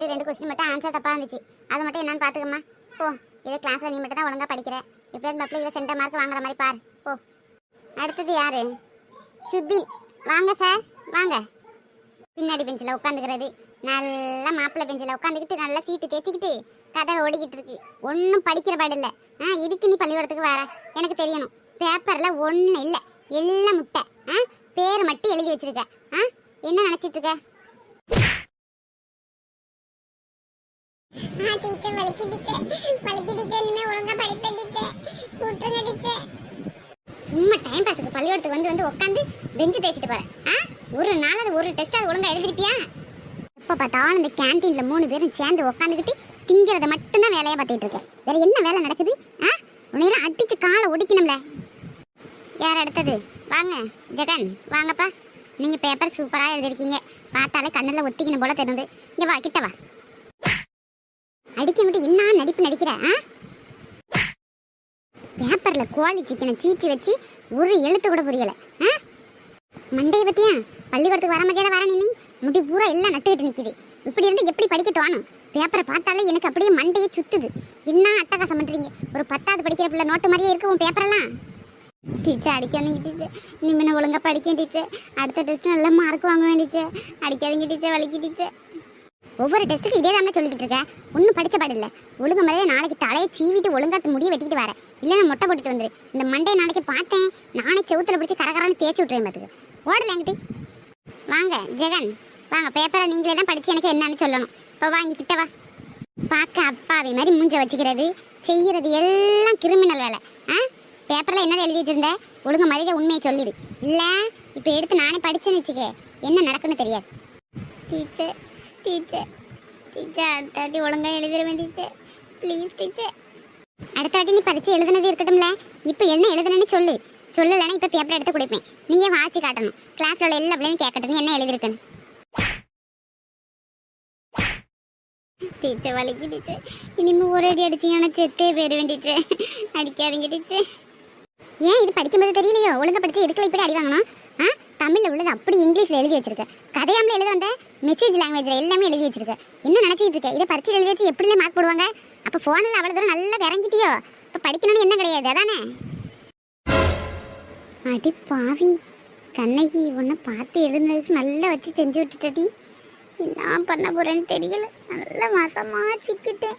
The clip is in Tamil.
ரெண்டு கொஸ்டின் மட்டும் ஆன்சர் தப்பா இருந்துச்சு. அது மட்டும் என்னன்னு பாத்துக்கம்மா. போ இதை கிளாஸ்ல நீ மட்டும் தான் ஒழுங்கா படிக்கிற. எப்படியாவது இதில் சென்டர் மார்க் வாங்குற மாதிரி பாரு. போ. அடுத்தது யாரு? சுபின் வாங்க சார் வாங்க. பின்னாடி பெஞ்சில் உட்காந்துக்கிறது நல்லா மாப்பிள்ளை பெஞ்சில் உட்காந்துக்கிட்டு நல்லா சீட்டு தேய்ச்சிக்கிட்டு கதை ஓடிக்கிட்டு இருக்கு. ஒன்றும் படிக்கிற பாடு இல்லை. ஆ இதுக்கு நீ பள்ளிக்கூடத்துக்கு வர. எனக்கு தெரியணும். பேப்பரில் ஒன்றும் இல்லை. எல்லாம் முட்டை. ஆ பேர் மட்டும் எழுதி வச்சிருக்க. ஆ என்ன நினச்சிட்டு இருக்க ஆ டீச்சர் வலிக்கு டீச்சர் வலிக்கு டீச்சர் இனிமே ஒழுங்கா படிப்பேன் டீச்சர் விட்டுருங்க டீச்சர் சும்மா டைம் பாஸுக்கு பள்ளிக்கூடத்துக்கு வந்து வந்து உட்காந்து பெஞ்சு தேய்ச்சிட்டு போறேன். ஆ? ஒரு நாள் அது ஒரு டெஸ்ட் அது ஒழுங்கா எழுதிருப்பியா? எப்போ பார்த்தாலும் இந்த கேண்டீன்ல மூணு பேரும் சேர்ந்து உட்காந்துக்கிட்டு திங்கிறத மட்டும்தான் வேலையாக பார்த்துட்டு இருக்கேன். வேற என்ன வேலை நடக்குது? ஆ? உன்னையெல்லாம் அடிச்சு காலை ஒடிக்கணும்ல. யார் அடுத்தது? வாங்க ஜெகன். வாங்கப்பா. நீங்க பேப்பர் சூப்பரா எழுதிருக்கீங்க பார்த்தாலே கண்ணுல ஒத்திக்கணும் போல தெரியுது. இங்கே வா கிட்ட வா. அடிக்க மட்டும் என்ன நடிப்பு நடிக்கிற ஆ? பேப்பரில் கோழி சிக்கனை சீச்சி வச்சு ஒரு எழுத்து கூட புரியல ஆ? மண்டையை பற்றியா பள்ளிக்கூடத்துக்கு வர மாதிரியான வர நின்று முடி பூரா எல்லாம் நட்டுக்கிட்டு நிற்கிது இப்படி இருந்து எப்படி படிக்க தோணும்? பேப்பரை பார்த்தாலே எனக்கு அப்படியே மண்டையை சுத்துது. என்ன அட்டகாசம் பண்ணுறீங்க ஒரு பத்தாவது படிக்கிற பிள்ளை நோட்டு மாதிரியே இருக்கு உன் பேப்பரெல்லாம். டீச்சர் அடிக்காதீங்க டீச்சர். நீ முன்ன ஒழுங்கா படிக்க டீச்சர். அடுத்த டெஸ்ட் நல்லா மார்க் வாங்க டீச்சர் அடிக்காதீங்க டீச்சர் வலிக்கு டீச்சர். ஒவ்வொரு டெஸ்ட்டுக்கு இதே தான் சொல்லிக்கிட்டு இருக்கேன் ஒன்றும் படித்த பாடு இல்லை. ஒழுங்கு மாதிரியே நாளைக்கு தலையை சீவிட்டு ஒழுங்கா முடிய வெட்டிட்டு வரேன். இல்லைன்னா மொட்டை போட்டுட்டு வந்துரு. இந்த மண்டே நாளைக்கு பார்த்தேன். நானே செவுத்துல பிடிச்சி கரகரான்னு தேய்ச்சி விட்டுறேன் பார்த்துக்கு ஓடல என்கிட்ட. வாங்க ஜெகன். வாங்க பேப்பரை நீங்களே தான் படிச்சு எனக்கு என்னன்னு சொல்லணும். இப்போ வாங்கி கிட்ட வா. பார்க்க அப்பாவி மாதிரி மூஞ்ச வச்சுக்கிறது செய்கிறது எல்லாம் கிரிமினல் வேலை. ஆ? பேப்பரில் என்ன எழுதி வச்சிருந்த ஒழுங்கு மரியாதை உண்மையை சொல்லிடு. இல்லை இப்போ எடுத்து நானே படித்தேன்னு வச்சுக்க. என்ன நடக்குன்னு தெரியாது. டீச்சர் டீச்சர் டீச்சர் அடுத்த வாட்டி ஒழுங்கா எழுதிடுவேன் டீச்சர் ப்ளீஸ் டீச்சர் அடுத்த வாட்டி நீ பரிச்சு எழுதுனது இருக்கட்டும்ல. இப்போ என்ன எழுதுனேன்னு சொல்லு. சொல்லலைன்னா இப்போ பேப்பர் எடுத்து கொடுப்பேன். நீயே வாட்சி காட்டணும். கிளாஸில் உள்ள எல்லா பிள்ளையும் கேட்கட்டும் என்ன எழுதிருக்கணும் டீச்சர் வலிக்கு டீச்சர் இனிமேல் ஒரு அடி அடிச்சிங்கன்னா செத்தே போயிடுவேன் டீச்சர் அடிக்காதீங்க டீச்சர் ஏன் இது படிக்கும்போது தெரியலையோ? ஒழுங்கா படிச்சு இதுக்குள்ள இப்படி அடி வாங்கணும்? ஆ? தமிழில் உள்ளது அப்படி இங்கிலீஷில் எழுதி வச்சிருக்க. கதையாமல் எழுத வந்த மெசேஜ் லாங்குவேஜில் எல்லாமே எழுதி வச்சிருக்க. என்ன நினச்சிக்கிட்டு இருக்க. இதை பரிச்சு எழுதி வச்சு எப்படிலாம் மார்க் போடுவாங்க? அப்போ ஃபோனில் அவ்வளோ தூரம் நல்லா இறங்கிட்டியோ இப்போ படிக்கணும்னு என்ன கிடையாது. அதானே? அடி பாவி. கண்ணகி உன்னை பார்த்து எழுந்ததுக்கு நல்லா வச்சு செஞ்சு விட்டுட்டடி. என்ன பண்ண போகிறேன்னு தெரியல. நல்ல மாசமாக சிக்கிட்டேன்.